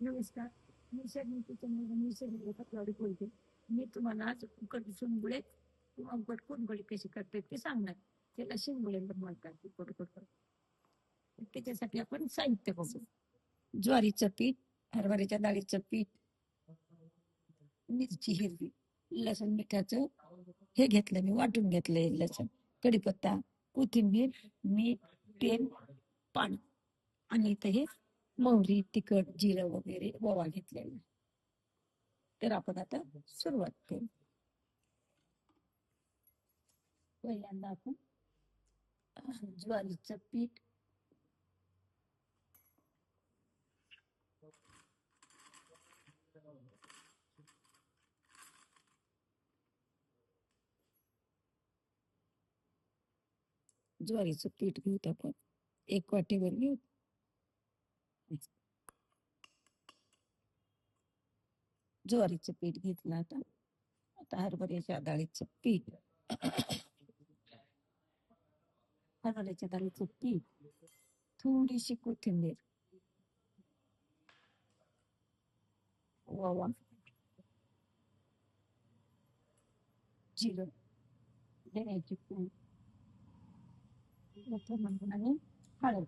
नमस्कार. मी शर्मितीच्या मी शर्मिती पटवाडी बोलते मी तुम्हाला आज उकड शिंगुळे किंवा उकड कोणगोळी कशी करते ते सांगणार. त्याला शिंगुळे म्हणतात. उकड उकड त्याच्यासाठी आपण साहित्य बघू. ज्वारीचं पीठ हरभऱ्याच्या डाळीचं पीठ मिरची हिरवी लसूण मिठाचं हे घेतलं मी वाटून घेतलंय लसूण कढीपत्ता कोथिंबीर मीठ तेल पाणी. आणि इथं हे मोहरी तिखट जिरं वगैरे ओवा घेतलेला. तर आपण आता सुरुवात करू. पहिल्यांदा आपण ज्वारीचं पीठ. ज्वारीचं पीठ घेऊत आपण. एक वाटीवर घेऊ ज्वारीचं पीठ घेतलं आता. आता हरभऱ्याच्या डाळीचं पीठ. हरभऱ्याच्या डाळीचं पीठ. थोडीशी कोथिंबीर. ओवा. जिरं. धण्याची पूड. आणि हळद.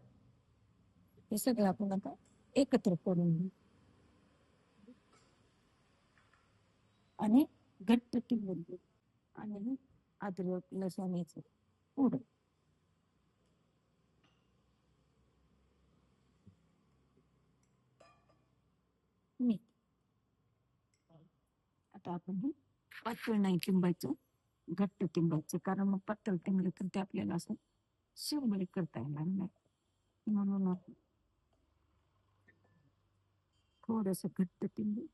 हे सगळं आपण आता एकत्र करून घेऊ. आणि घट्ट टिंबून आणि अद्रक लसूण याचं पूड आता आपण हे पातळ नाही टिंबायचं घट्ट टिंबायचं कारण मग पातळ टिंबलं तर ते आपल्याला असं शिवबळी करता येणार नाही. म्हणून आपण थोडस घट्ट टिंबू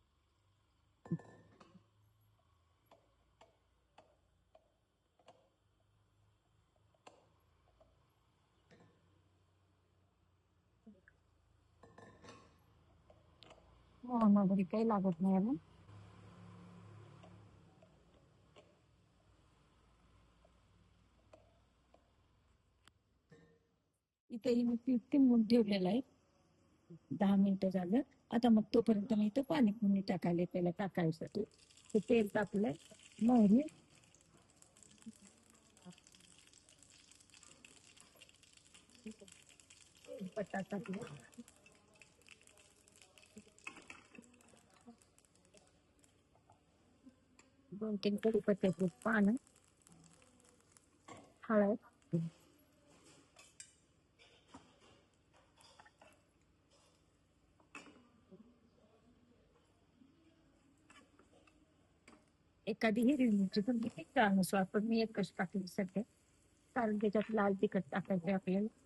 मोहन वगैरे काही लागत नाही अजून. इथे मी फिफ्टी टिंबून ठेवलेलं आहे. दहा मिनिटं झालं. आता मग तोपर्यंत मी इथं पाणी पुणी टाकायला त्याला टाकायसाठी. ते तेल टाकलंय. मोहरी. पत्ता टाकला. दोन तीन कडीपत्त्याची पानं हळद एखादी हिरवी मिरची पण किती अनुसार पण मी एकच टाकली सध्या कारण त्याच्यात लाल तिखट टाकायचे आपल्याला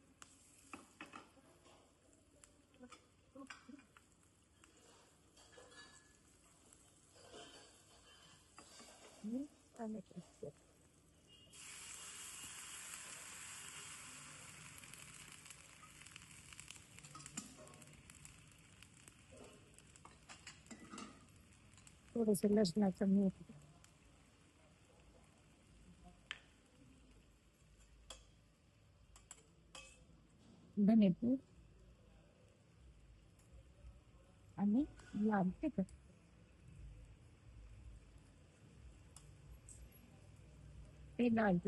आणि टोमॅटो पेस्ट. थोडस लसणाचं मीठ धनेपूड आणि लाल ते लाल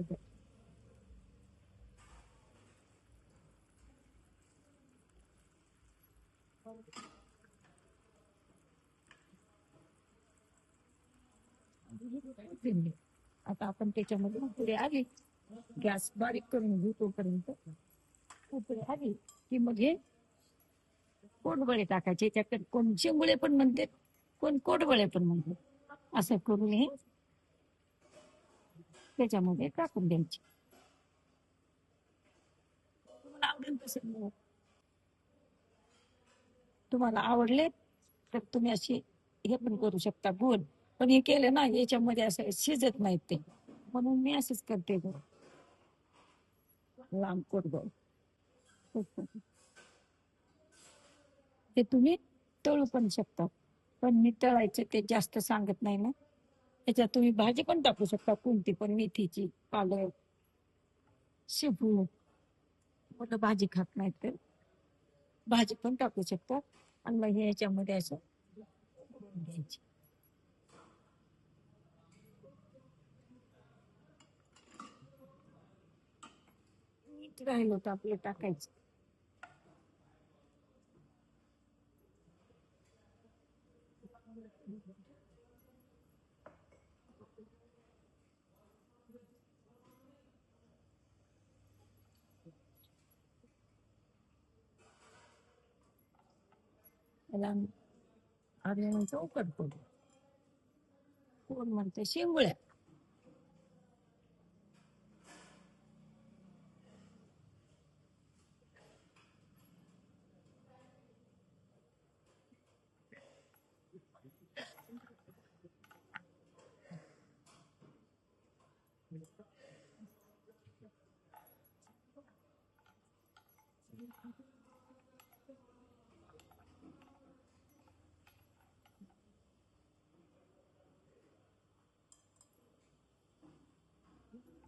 आता आपण त्याच्यामध्ये पुढे आली. गॅस बारीक करून घेऊ तोपर्यंत. पुढे आली की मग हे कोटबळे टाकायचे. त्याच्यात कोण शिंगुळे पण म्हणते कोण कोटबळे पण म्हणते असं करून हे त्याच्यामध्ये टाकून द्यायचे. तुम्हाला आवडेल तर तुम्ही असे हे पण करू शकता गोल पण हे केलं ना याच्यामध्ये असं शिजत नाहीत ते. म्हणून मी असंच करते. लांब कोडबळ ते तुम्ही तळू पण शकता. पण मी तळायचं ते जास्त सांगत नाही ना. त्याच्यात तुम्ही भाजी पण टाकू शकता कोणती पण मेथीची पालक शेपू. मुलं भाजी खात नाहीत तर भाजी पण टाकू शकता. आणि मग याच्यामध्ये असं द्यायची राहिलो मीठ राहिलं होतं आपलं टाकायचं. त्याला अर्ध्या मिनिटं उकड पडू कोण म्हणते शेंगुळ्या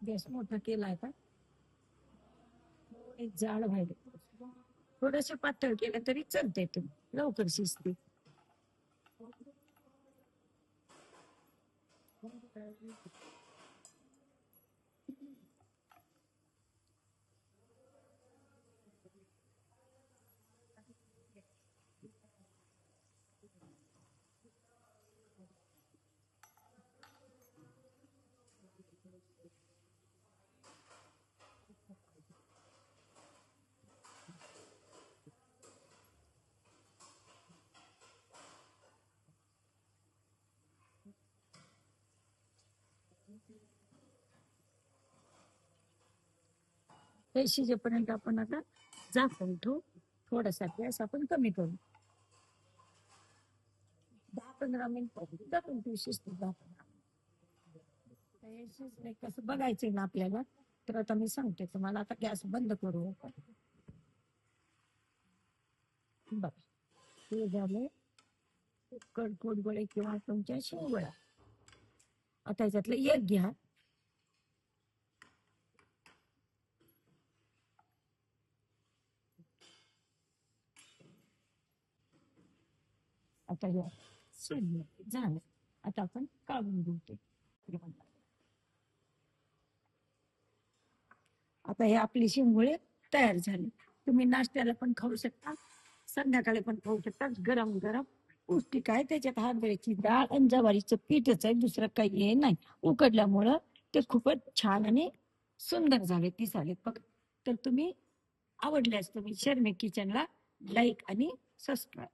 गॅस मोठा केलाय का? एक जाड व्हायला थोडस पातळ केलं तरी चालतंय तुम्ही लवकर शिजते. हे शिजेपर्यंत आपण आता झाकण ठेवू. थोडासा गॅस आपण कमी करू. दहा पंधरा मिनिट झाकून ठेवू शिजतो दहा पंधरा हे कसं बघायचंय ना आपल्याला. तर आता मी सांगते तुम्हाला. आता गॅस बंद करू बघ. हे झाले कडकोडगोळे किंवा तुमच्या शिवगोळ्या आता याच्यातलं एक घ्या. आता या झालं. आता आपण काढून घेऊ ते. आता हे आपली शिंगोळे तयार झाली. तुम्ही नाश्त्याला पण खाऊ शकता. संध्याकाळी पण खाऊ शकता. गरम गरम पौष्टिक आहे त्याच्यात हरभऱ्याची डाळ आणि ज्वारीचं पीठच आहे दुसरं काही हे नाही. उकडल्यामुळं ते खूपच छान आणि सुंदर झाले ती बघ. तर तुम्ही आवडल्यास तुम्ही शर्मे किचनला लाईक आणि सबस्क्राईब